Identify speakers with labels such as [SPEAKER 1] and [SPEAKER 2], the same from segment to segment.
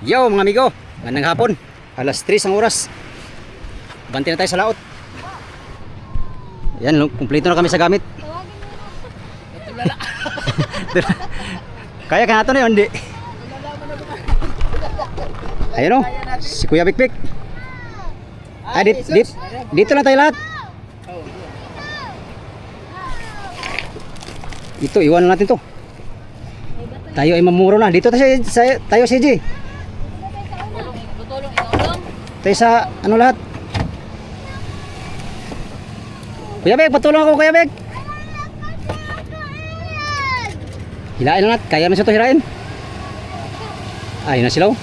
[SPEAKER 1] Yo mga amigo, ngandang hapon. Alas 3 ang oras. Banti na tayo sa laot. Yan, kumpleto na kami sa gamit. Kaya ka nato na yun, hindi. Ayun o, si Kuya Bikbik. Ah, dit, dit, dito na tayo lahat. Ito, iwan na natin to. Tayo ay mamuro na. Dito tayo, tayo si G.
[SPEAKER 2] Tutulong ikaw lang.
[SPEAKER 1] Tayo sa ano lahat. Kuya Bek, patulong ako Kuya Bek. Hilain lang natin. Kaya mo siya ito hirain. Ayun na sila. oh.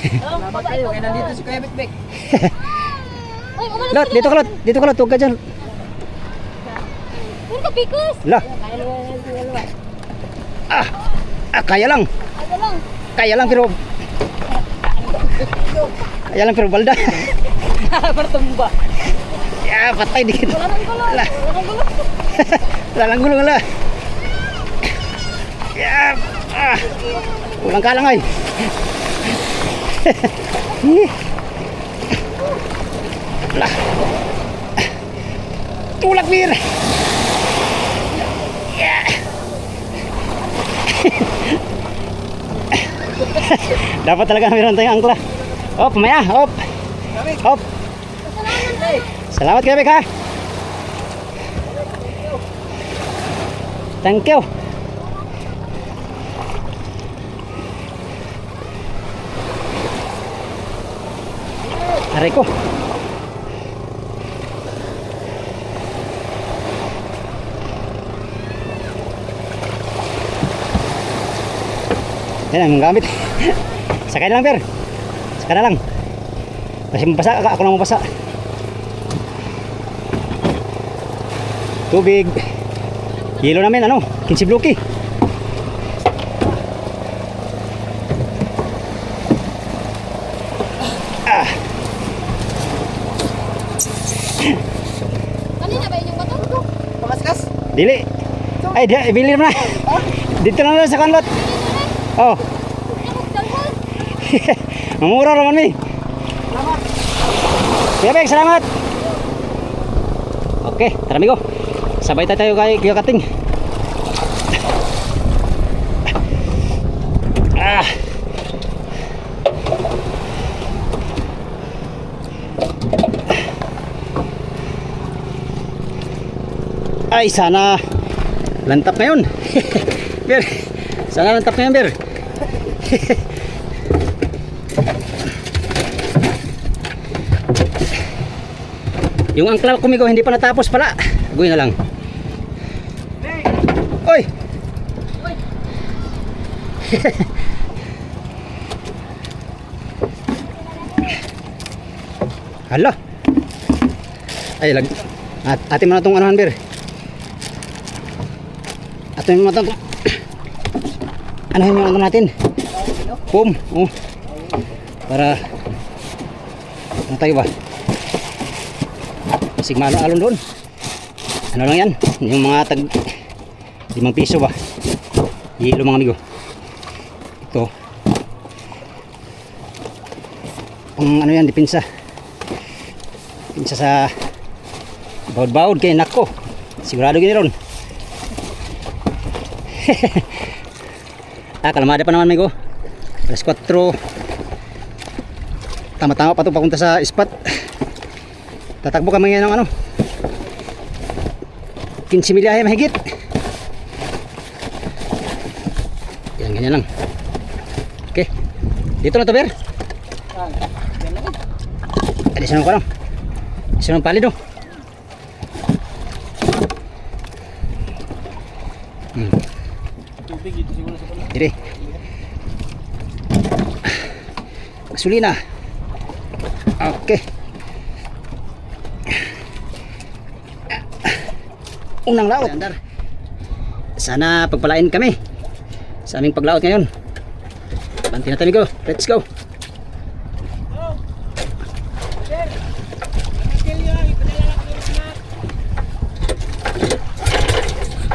[SPEAKER 2] Salamat kayo, kaya nandito si Kuya. Uy, umalis
[SPEAKER 1] Lot, dito ka lot. Dito ka lot. Huwag ka dyan.
[SPEAKER 2] Puro ka pikos.
[SPEAKER 1] La.
[SPEAKER 2] Kaya.
[SPEAKER 1] Ah, ah, kaya lang.
[SPEAKER 2] Ano lang?
[SPEAKER 1] Kaya lang pero... Kaya lang pero balda.
[SPEAKER 2] Partumba.
[SPEAKER 1] ya, patay dikit.
[SPEAKER 2] Wala nang gulo.
[SPEAKER 1] Wala.
[SPEAKER 2] Wala nang gulo.
[SPEAKER 1] Wala. Ya, ah. Ulang ka lang ay. Lah. Tulak mir. Ya. Dapat talaga meron tayong angkla. Hop, maya, hop. Hop. Salamat Bek, ha. Thank you. Aray ko. Yan ang gamit. Sakay lang, Per. Sakay na lang. Kasi mapasa, ako na mapasa. Tubig. Yelo namin, ano? Kinsi Bluki. Ah,
[SPEAKER 2] Kanina ba inyong bato?
[SPEAKER 3] Pamaskas?
[SPEAKER 1] dili. Ay, di, ibili na. Dito na lang sa kanlot. Oh, Mamura naman mi. Kuya Bek, salamat. Okay, tara amigo. Sabay tayo tayo kay Kuya Kating. Ah. Ay, sana lantap ngayon. Ber, sana lantap ngayon, Ber. Yung angkla kumigo hindi pa natapos pala. Gawin na lang. Oy! Hala. Ay, lag. At ate mo na tong anuhan, Bir. Ate mo na tong Anuhin mo na natin. Boom. Oh. Para ano tayo ba? Sigmano alon doon. Ano lang yan? Yung mga tag limang piso ba? Hilo mga amigo. Ito. Ang ano yan, dipinsa. Dipinsa sa bawd-bawd kay nako. Sigurado gini ron. ah, kalamada pa naman amigo. Alas 4. Tama-tama pa ito papunta sa spot. Tatakbo kami ngayon ng ano? 15 milyahe mahigit. Yan ganyan lang. Okay. Dito na to Ber. Adi sanong ko lang Sanong palid oh hmm. Dire. Gasolina. Okay unang laot. Sana pagpalain kami sa aming paglaot ngayon. Banti natin go. Let's go.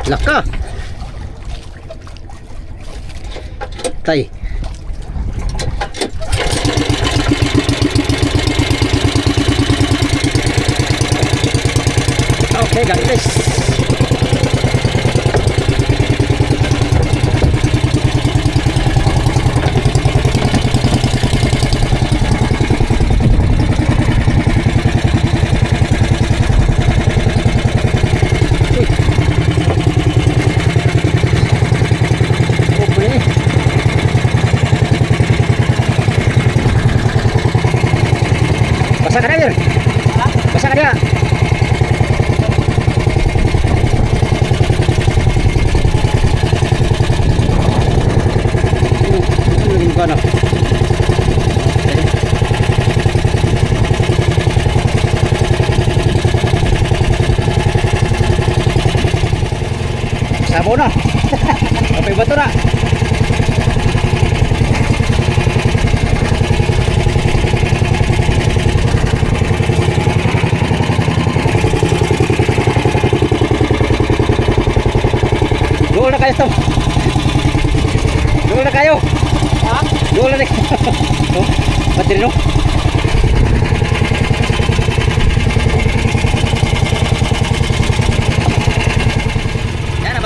[SPEAKER 1] Laka. Tay.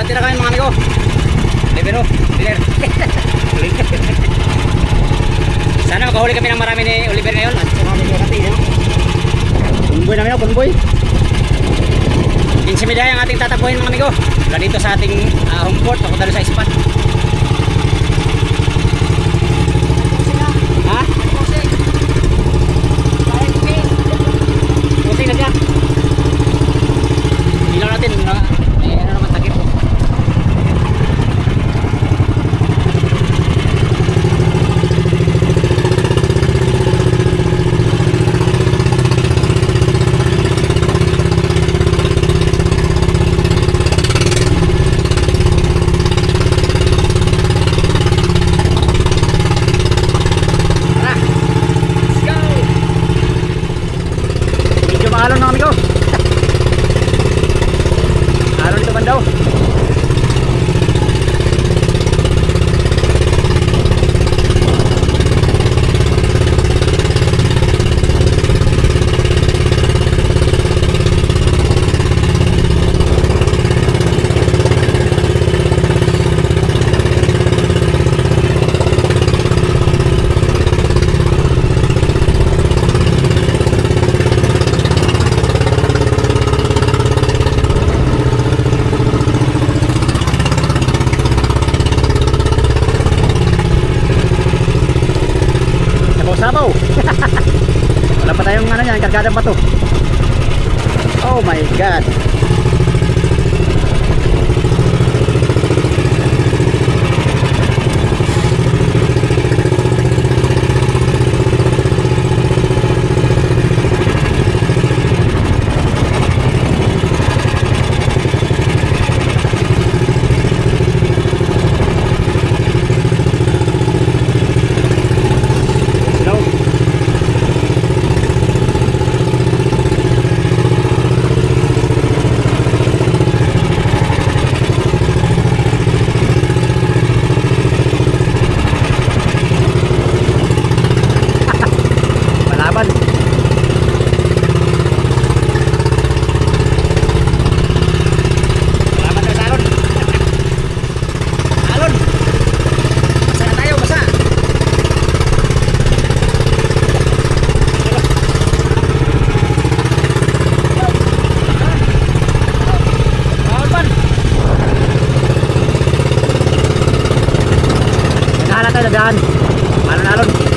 [SPEAKER 1] tira kami mga amigo. Libero, dinner. Sana makahuli kami ng marami ni Oliver ngayon. At sa kami kasi yun. Kunboy namin ako, kunboy. Kinsimilya ang ating tatapuhin mga amigo. Mula dito sa ating uh, home port, papunta sa spot. paalam na kami ko tayo dadaan. Ano?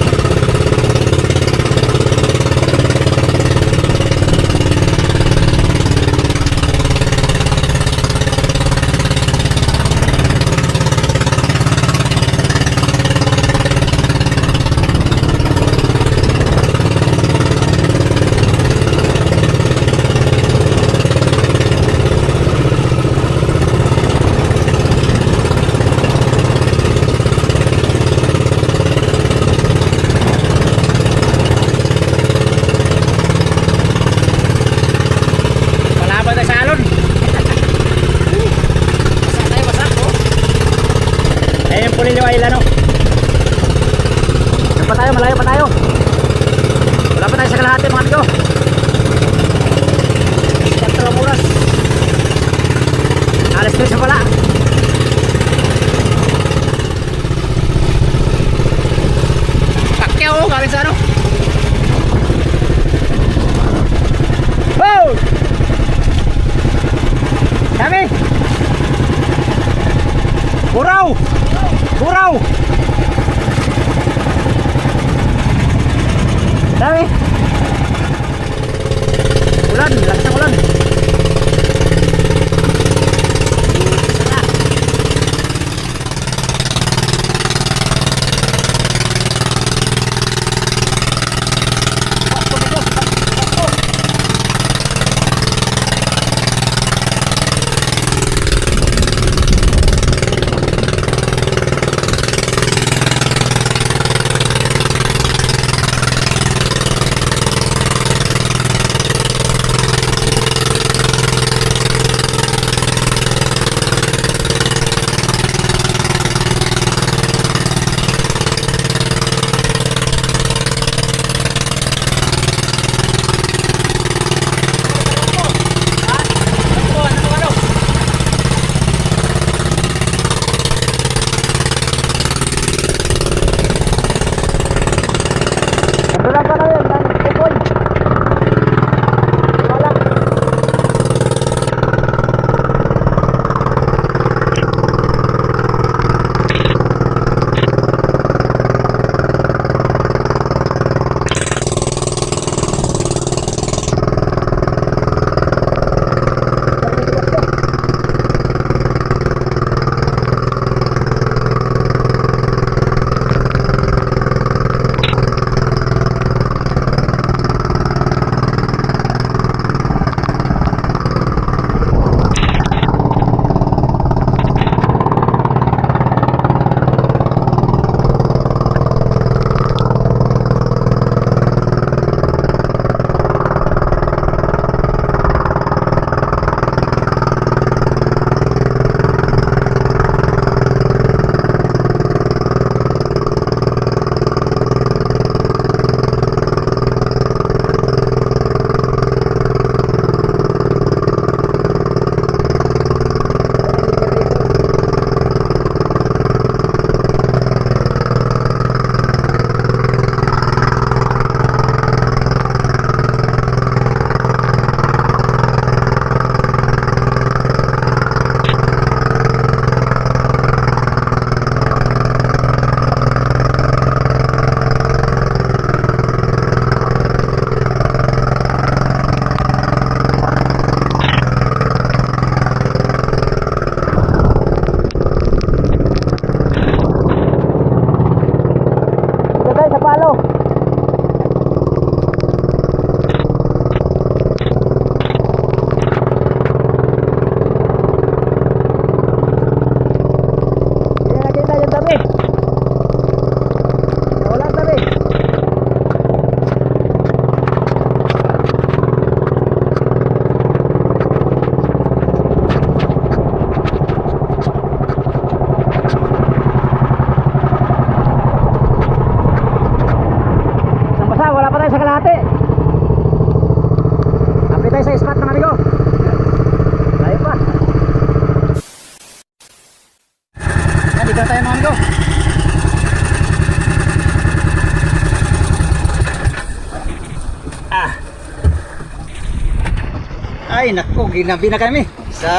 [SPEAKER 1] Ginabi na kami sa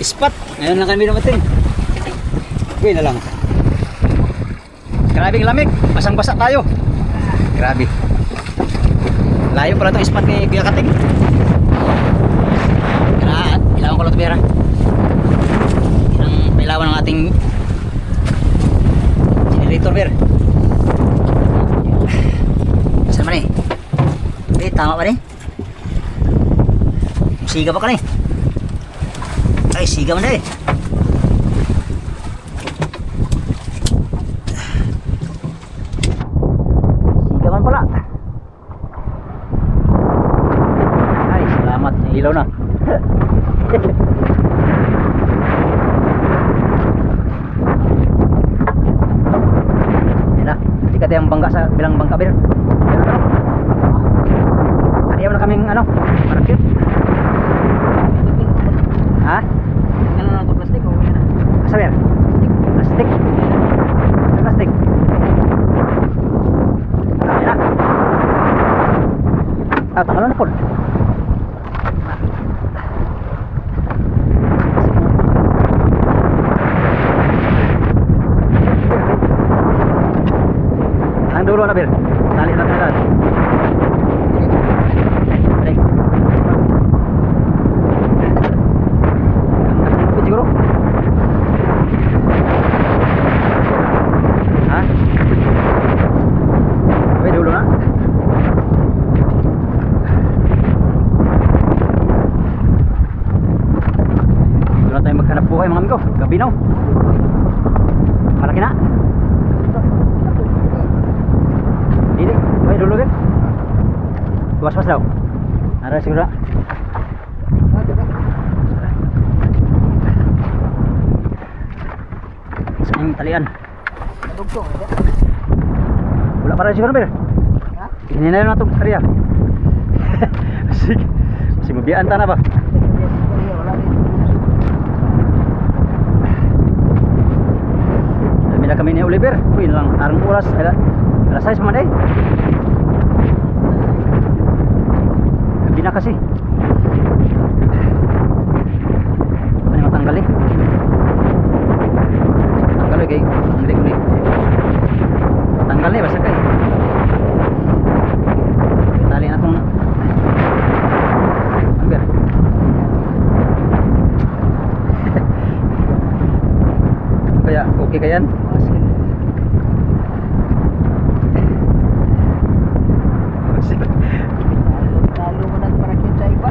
[SPEAKER 1] spot. Ngayon lang kami dumating. Uwi na lang. Grabing lamig. Basang-basa tayo. Grabe. Layo pala itong spot ni Kuya Kating. Kaya, ilawan ko lang ito, Bera. Ang ng ating generator, Ber. Saan man eh? Eh, tama ba eh? Siga pa ka ni. Ay, siga man eh. Siga man pala. Ay, salamat. Ilaw na. Wala pa rin siguro, Ber.
[SPEAKER 3] Ha?
[SPEAKER 1] Hindi na area. Sige. Ta na ba? Dami na kami ni Oliver. Uy, lang arang oras. Ala, alas 6 man eh. Gabi na kasi. Ano yung matanggal eh? Tanggal eh. Tanggal eh, Kaya okay ka yan?
[SPEAKER 3] Masin. Lalo mo nagparakit sa iba.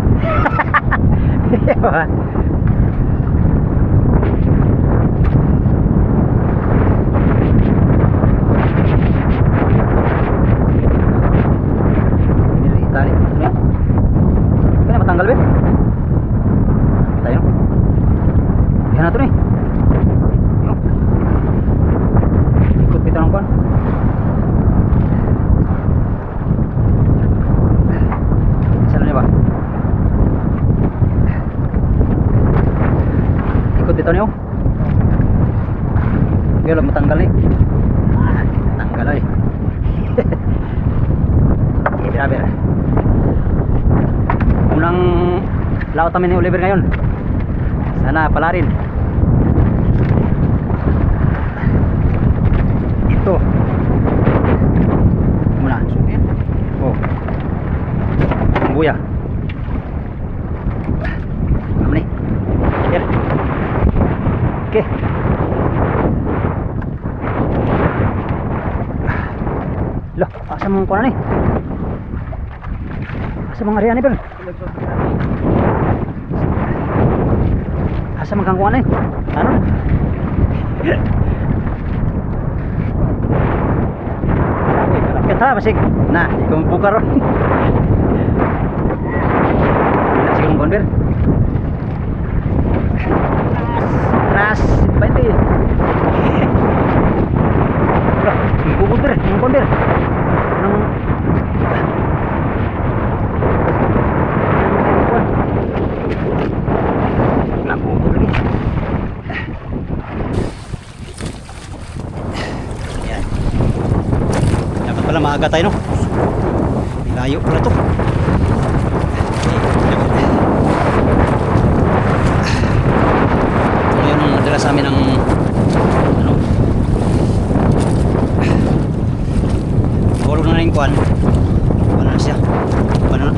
[SPEAKER 1] Ini. Kena matanggal be? Tayo. Yan na to ni. Yo. Ikot kita ng kon. Sana ni ba? Dito niyo. Kaya lang matanggal ni. Ah, tanggal ay. Eh, grabe. Unang laot kami ni Oliver ngayon. Sana pala rin. Ito. Muna. Oh. Ang buya. Ano ni? Here. Okay. Loh, asa mong kuha ni? Asa mong area ni Bel? Asa mong kangkuhan ni? Ano? Eh, kalapit ha, masig. Na, ikaw ang buka ron. Hindi siguro mong convert pala maaga tayo no? Layo pala to. Ito yun ang madala sa amin ng ano? Tawag na na yung kuhan kuhan na siya. Kuhan na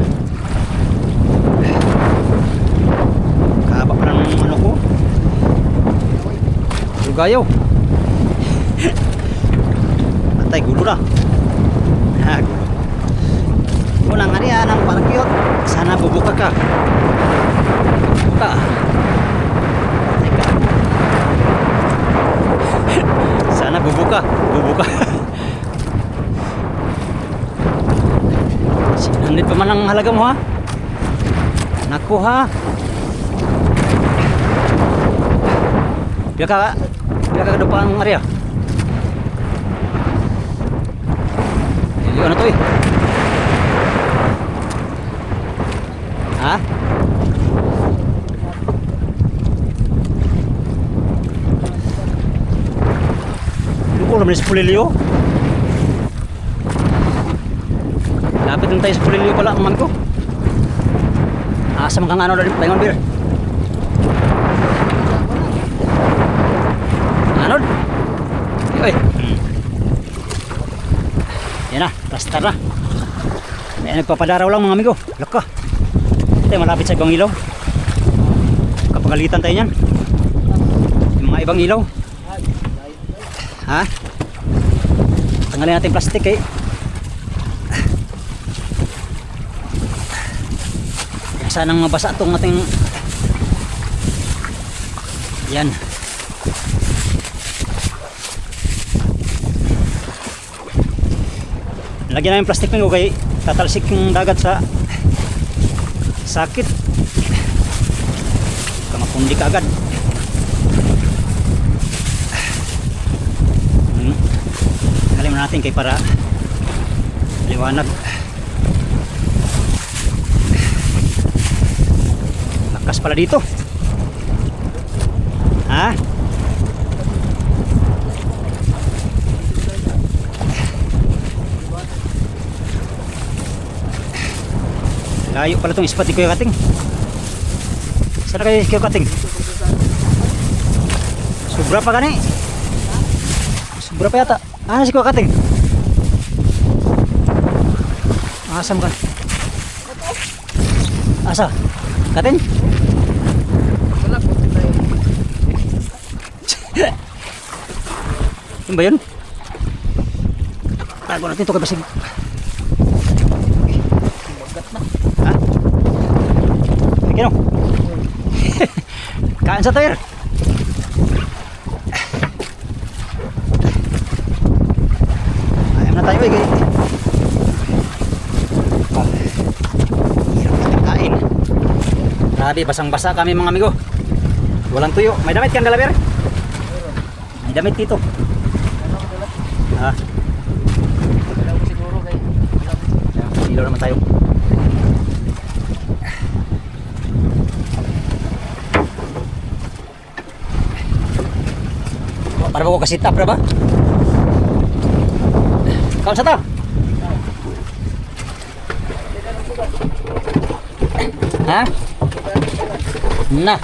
[SPEAKER 1] Lugayaw. Patay, gulo na. Ha, gulo. Unang yan, ang parang cute. Sana bubuka ka. Buka. Patay ka. Sana bubuka. Bubuka. Sinanit pa man ang halaga mo ha. Naku ha. Pila ka Pila ka kadupang area. Hindi ano to eh. Ha? Ano naman sa pulilyo? Lapit lang tayo sa pulilyo pala ang man ko. Asa man kang ano paingon beer. Oy. Yan na, plastar na. May nagpapadaraw lang mga amigo. Laka. Tayo malapit sa ibang ilaw. Kapagalitan tayo niyan. Yung mga ibang ilaw. Ha? Tanggalin natin plastic eh. Sanang mabasa itong ating yan lagyan namin plastic mo kay tatalsik yung dagat sa sakit. Kamakundi ka agad. Hmm. alim natin kay para liwanag. Lakas pala dito. Ha layo pala tong spot ni Kuya Kating. Saan kayo Kuya Kating? Sobra pa gani. Sobra pa yata. Ah si Kuya Kating? Asam ka asa? Kating?
[SPEAKER 3] Wala tayo.
[SPEAKER 1] Yun ba yun? Tago natin ito kay Basig. Sige no. Kain sa toyer. Ayam na tayo eh. Ah. Hirap kain. Grabe, basang-basa kami mga amigo. Walang tuyo. May damit kang galaber? May damit dito. Ah, ilaw naman tayo. Para ba ko kasi tap ba? Kaon sa ta? Ha? Na.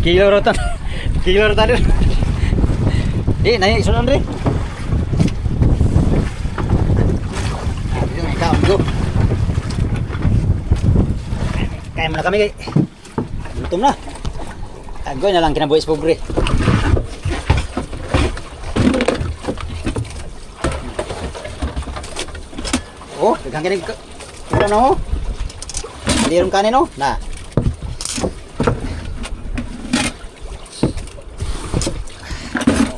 [SPEAKER 1] Kilo rotan. Kilo rotan. Eh, nai sunan rin. Yun, ikaw, go. Kaya mo na kami kay. Gutom na. Agoy na lang kinabuhi sa pobre. Oh, daghang kinig ka. Wala na ho. Lirom kanin oh. Na.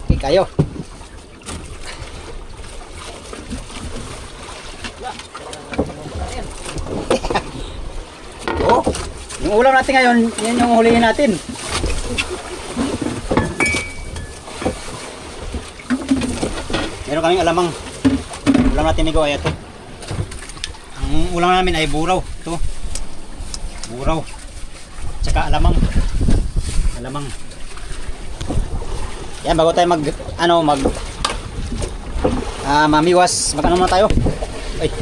[SPEAKER 1] Okay kayo. Oh, yung ulam natin ngayon, yan yung hulihin natin. Meron kaming alamang. Ulam natin ni ay ito. Ulam namin ay buraw. Ito. Buraw. Tsaka alamang. Alamang. Yan, bago tayo mag, ano, mag, ah, mamiwas, mag ano muna tayo. Ay.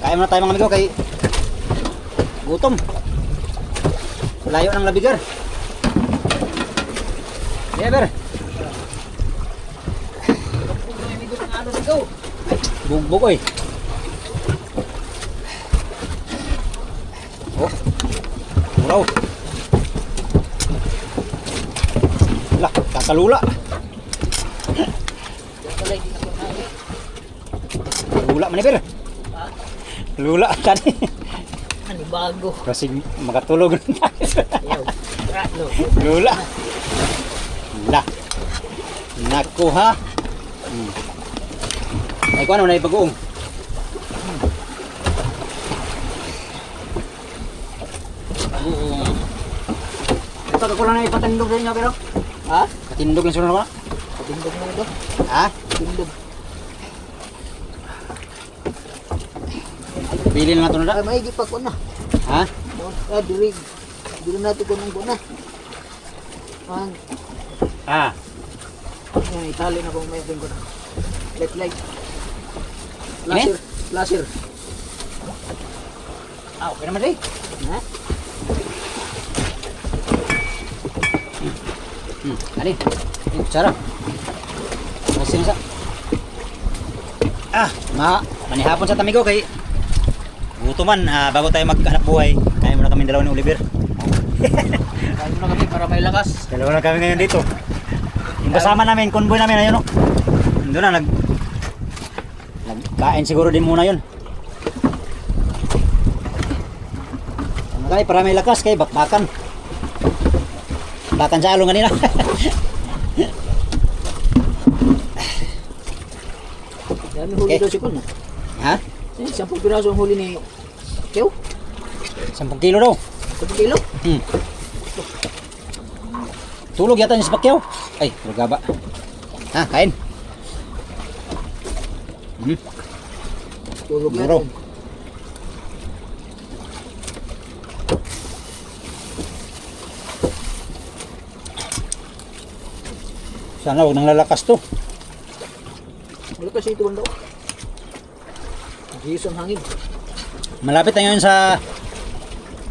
[SPEAKER 1] Kaya muna tayo mga amigo kay gutom. Layo ng labigar. Never. Bugbog oy. Oh. Muraw. Kakalula. Lula man ni Lula tani.
[SPEAKER 2] Ano bago?
[SPEAKER 1] Kasi makatulog rin tayo. Lula. La. Naku ha. Hmm. Ay ko ano na. Bagoong. Ito ko lang na ipatindog sa inyo pero.
[SPEAKER 2] Ha?
[SPEAKER 1] Katindog lang sunod ako.
[SPEAKER 2] Patindog mo ito.
[SPEAKER 1] Ha?
[SPEAKER 2] Patindog.
[SPEAKER 1] Pili na nato na
[SPEAKER 2] Ay, maigi pa ko na.
[SPEAKER 1] Ha?
[SPEAKER 2] Ah, diri. Diri natin ko nung na. Ang,
[SPEAKER 1] Ah.
[SPEAKER 2] yan, itali na kung may ko na. Light light. Laser. Laser.
[SPEAKER 1] Ah, okay naman day.
[SPEAKER 2] Ha?
[SPEAKER 1] Ali. Ini cara. Masih sa. Ah, ma, manihapon sa tamigo kay Gutuman, ah, bago tayo maghanap buhay, kaya muna kami dalawa ni Oliver.
[SPEAKER 2] Kain mo na kami para may lakas.
[SPEAKER 1] Dalawa na kami ngayon dito. Yung kasama namin, convoy namin, ayun o. Doon na, nag... Nagkain siguro din muna yun. Ano kaya, para may lakas kay bakbakan. Bakan sa along kanina.
[SPEAKER 2] Yan, may huli
[SPEAKER 1] Okay.
[SPEAKER 2] daw si Kun.
[SPEAKER 1] ha?
[SPEAKER 2] Eh, 10 piraso ang huli ni Kew.
[SPEAKER 1] 10 kilo daw.
[SPEAKER 2] 10 kilo.
[SPEAKER 1] Hmm. Tulog yata niya sa pakyaw. Ay, rugaba. Ha, kain. Hmm.
[SPEAKER 2] Tulog yan.
[SPEAKER 1] Bro. Sana huwag nang lalakas to.
[SPEAKER 2] Wala kasi ito daw. Jason hangin.
[SPEAKER 1] Malapit na ngayon sa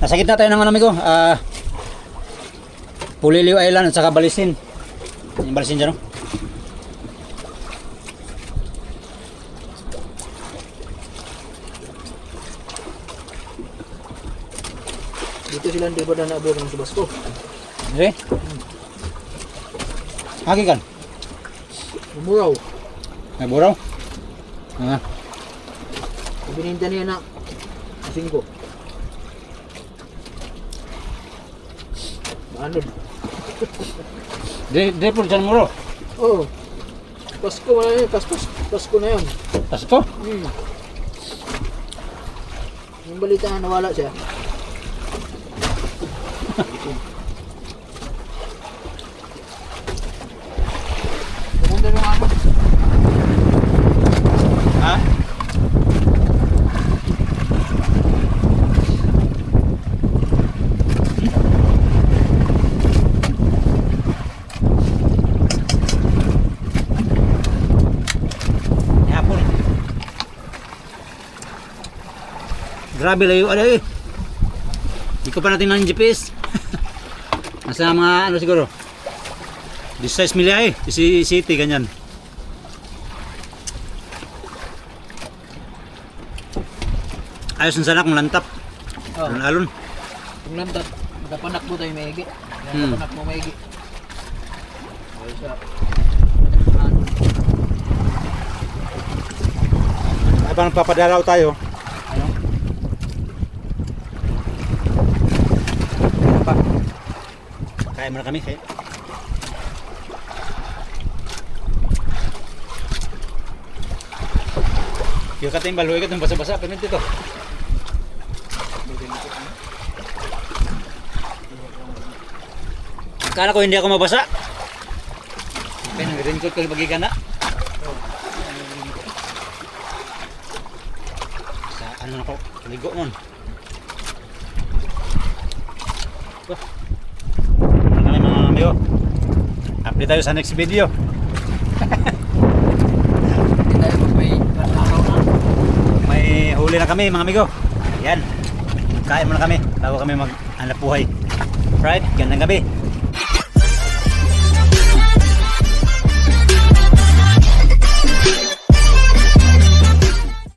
[SPEAKER 1] nasa gitna tayo ng ano amigo, ah Puliliw Island at saka Balisin. Yung Balisin dyan, no?
[SPEAKER 2] Dito sila hindi ba na naabot ng Subasco.
[SPEAKER 1] Okay? Hagi kan?
[SPEAKER 2] Umuraw.
[SPEAKER 1] May buraw? Ah,
[SPEAKER 2] Bininta niya na 5. Ano?
[SPEAKER 1] di, di po dyan muro.
[SPEAKER 2] Oh. Pasko wala yun. Pasko, Pasko na yun.
[SPEAKER 1] Tas to?
[SPEAKER 2] Hmm. Yung balita na nawala siya.
[SPEAKER 1] Grabe layo ano eh. Hindi ko pa natin ng GPS. Nasa mga ano siguro. 16 milya eh. Si city ganyan. Ayos na sana kung lantap.
[SPEAKER 2] Oh.
[SPEAKER 1] Alon-alon.
[SPEAKER 2] Kung lantat, nakapanak mo tayo maigi.
[SPEAKER 1] Hmm.
[SPEAKER 2] Nakapanak mo maigi. Ayos siya.
[SPEAKER 1] Habang nagpapadalaw tayo.
[SPEAKER 2] Ano?
[SPEAKER 1] Pa. Kaya muna kami. Kaya. Yung kating baloy ka itong basa-basa. Pamit dito. Akala ko hindi ako mabasa. Kaya nag-raincoat ko pagi ka na. Sa ano na ko, ligo nun. Ano kami mga amigo? Update tayo sa next video. May huli na kami mga amigo. Yan. Kain muna kami bago kami mag hanap buhay. Right, gandang gabi.